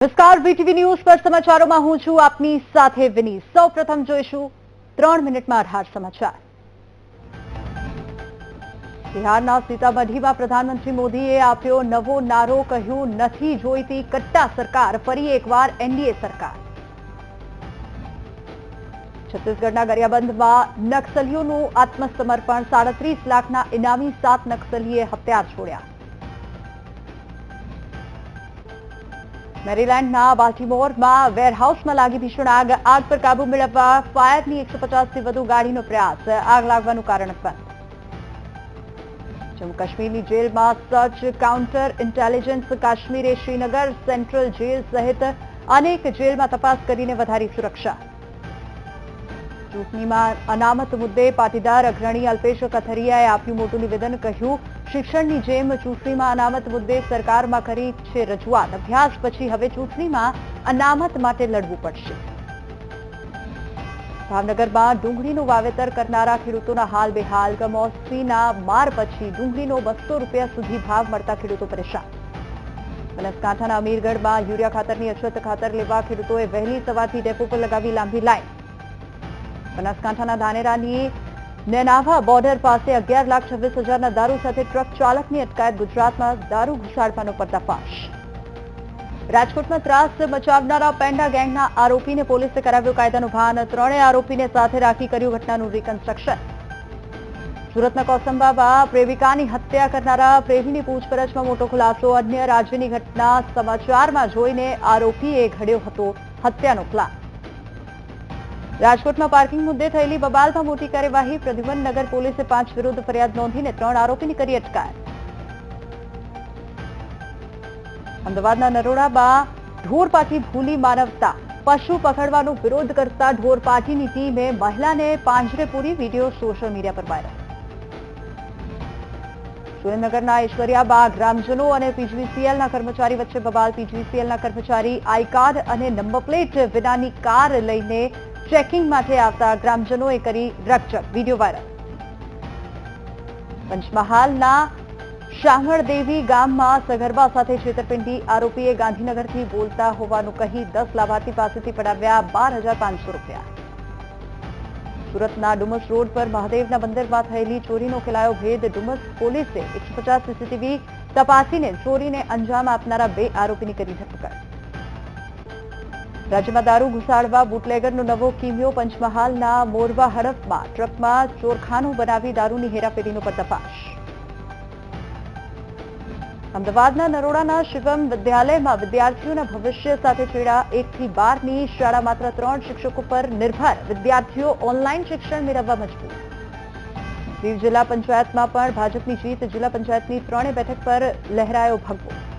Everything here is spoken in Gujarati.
નમસ્કાર વીટીવી ન્યૂઝ પર સમાચારોમાં હું છું આપની સાથે વિની સૌપ્રથમ જોઈશું ત્રણ મિનિટમાં અઢાર સમાચાર. બિહારના સીતામઢીમાં પ્રધાનમંત્રી મોદીએ આપ્યો નવો નારો, કહ્યું નથી જોઈતી કટ્ટા સરકાર, ફરી એકવાર એનડીએ સરકાર. છત્તીસગઢના ગરિયાબંધમાં નક્સલીઓનું આત્મસમર્પણ, સાડત્રીસ લાખના ઇનામી સાત નક્સલીએ હથિયાર છોડ્યા. મેરીલેન્ડના બાલ્ટીમોરમાં વેરહાઉસમાં લાગી ભીષણ આગ. આગ પર કાબુ મેળવવા ફાયરની એકસો પચાસથી વધુ ગાડીનો પ્રયાસ. આગ લાગવાનું કારણ બંધ જમ્મુ કાશ્મીરની જેલમાં સર્ચ કાઉન્ટર ઇન્ટેલિજન્સ કાશ્મીરે શ્રીનગર સેન્ટ્રલ જેલ સહિત અનેક જેલમાં તપાસ કરીને વધારી સુરક્ષા. ચૂંટણીમાં અનામત મુદ્દે પાટીદાર અગ્રણી અલ્પેશ કથરિયાએ આપ્યું મોટું નિવેદન. કહ્યું શિક્ષણની જેમ ચૂંટણીમાં અનામત મુદ્દે સરકારમાં કરી છે રજૂઆત. અભ્યાસ પછી હવે ચૂંટણીમાં અનામત માટે લડવું પડશે. ભાવનગરમાં ડુંગળીનું વાવેતર કરનારા ખેડૂતોના હાલ બેહાલ. કમોસમીના માર પછી ડુંગળીનો બસો રૂપિયા સુધી ભાવ મળતા ખેડૂતો પરેશાન. બનાસકાંઠાના અમીરગઢમાં યુરિયા ખાતરની અછત ખાતર લેવા ખેડૂતોએ વહેલી સવારથી ડેપો પર લગાવી લાંબી લાઈન. બનાસકાંઠાના ધાનેરાની નેનાભા બોર્ડર પાસે અગિયાર લાખ છવ્વીસ હજારના દારૂ સાથે ટ્રક ચાલકની અટકાયત ગુજરાતમાં દારૂ ઘુસાડવાનો પર્દાફાશ. રાજકોટમાં ત્રાસ મચાવનારા પેન્ડા ગેંગના આરોપીને પોલીસે કરાવ્યો કાયદાનું ભાન. ત્રણેય આરોપીને સાથે રાખી કર્યું ઘટનાનું રિકન્સ્ટ્રક્શન સુરતના કોસંબામાં પ્રેમિકાની હત્યા કરનારા પ્રેમીની પૂછપરછમાં મોટો ખુલાસો. અન્ય રાજ્યની ઘટના સમાચારમાં જોઈને આરોપીએ ઘડ્યો હતો હત્યાનો પ્લાન રાજકોટમાં પાર્કિંગ મુદ્દે થયેલી બબાલમાં મોટી કાર્યવાહી, પ્રદ્યુમન નગર પોલીસે પાંચ વિરુદ્ધ ફરિયાદ નોંધીને ત્રણ આરોપીની કરી અટકાયત. અમદાવાદના નરોડામાં ઢોરપાટી ભૂલી માનવતા, પશુ પકડવાનો વિરોધ કરતા ઢોરપાટીની ટીમે મહિલાને પાંજરે પૂરી વીડિયો સોશિયલ મીડિયા પર વાયરલ. સુરેન્દ્રનગરના ઐશ્વર્યાબા ગ્રામજનો અને પીજીવીસીએલના કર્મચારી વચ્ચે બબાલ, પીજીવીસીએલના કર્મચારી આઈ કાર્ડ અને નંબર પ્લેટ વિનાની કાર લઈને ચેકિંગ માટે આવતા ગ્રામજનોએ કરી રકચક વીડિયો વાયરલ. પંચમહાલના શામળદેવી ગામમાં સગર્ભા સાથે છેતરપિંડી આરોપીએ ગાંધીનગરથી બોલતા હોવાનું કહી દસ લાભાર્થી પાસેથી પડાવ્યા બાર રૂપિયા. સુરતના ડુમસ રોડ પર મહાદેવના બંદરમાં થયેલી ચોરીનો ખેલાયો ભેદ. ડુમસ પોલીસે એકસો સીસીટીવી તપાસીને ચોરીને અંજામ આપનારા બે આરોપીની કરી ધરપકડ. રાજ્યમાં દારૂ ઘુસાડવા, બુટલેગરનો નવો કિમિયો પંચમહાલના મોરવા હડફમાં, ટ્રકમાં ચોરખાનું બનાવી દારૂની હેરાફેરીનો પર્દાફાશ. અમદાવાદના નરોડાના શિવમ વિદ્યાલયમાં વિદ્યાર્થીઓના ભવિષ્ય સાથે છેડા એકથી બારની શાળા માત્ર ત્રણ શિક્ષકો પર નિર્ભર. વિદ્યાર્થીઓ ઓનલાઈન શિક્ષણ મેળવવા મજબૂર. દીવ જિલ્લા પંચાયતમાં પણ ભાજપની જીત, જિલ્લા પંચાયતની ત્રણેય બેઠક પર લહેરાયો ભગવો